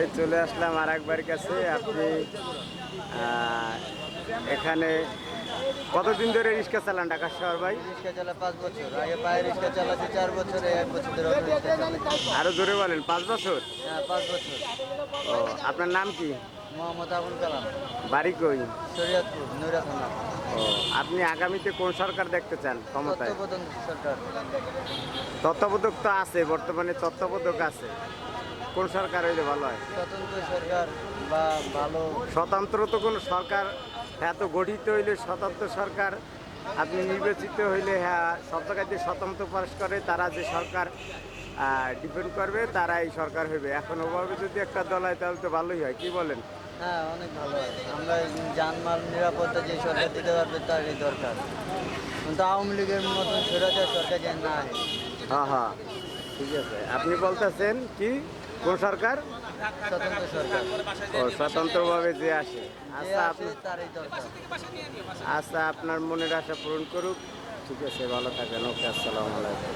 এই চলে আসলাম আর একবার কাছে। আপনি এখানে কতদিন ধরে রিক্সা চালান ঢাকা শহর ভাই? রিক্সা চালা পাঁচ বছর। আগে পায়ে রিক্সা চালাচ্ছি চার বছর এক বছর ধরে আরও জোরে বলেন পাঁচ বছর? হ্যাঁ পাঁচ বছর। ও আপনার নাম কি? মোহাম্মদ আবুল কালাম। বাড়ি কই? শরীয়তপুর নৈরা থানা। আপনি আগামীতে কোন সরকার দেখতে চান ক্ষমতায়? সরকার। তত্ত্বাবধায়ক তো আছে বর্তমানে তত্ত্বাবধায়ক আছে। কোন সরকার হইলে ভালো হয়? স্বতন্ত্র সরকার বা ভালো স্বতন্ত্র তো কোনো সরকার এত গঠিত হইলে স্বতন্ত্র সরকার আপনি নির্বাচিত হইলে হ্যাঁ সব জায়গায় যে স্বতন্ত্র পাস করে তারা যে সরকার ডিপেন্ড করবে তারা এই সরকার হইবে। এখন ওভাবে যদি একটা দল হয় তাহলে তো ভালোই হয় কি বলেন? হ্যাঁ অনেক ভালো আমরা জানমাল নিরাপত্তা যে সরকার দিতে পারবে তারই দরকার। কিন্তু আওয়ামী লীগের মতন স্বৈরাচার সরকার যেন না হ্যাঁ হ্যাঁ। ঠিক আছে। আপনি বলতেছেন কি? কোন সরকার? স্বতন্ত্র সরকার। ও স্বতন্ত্রভাবে যে আসে। আচ্ছা আপনি আচ্ছা আপনার মনের আশা পূরণ করুক। ঠিক আছে ভালো থাকেন ওকে আসসালামু আলাইকুম।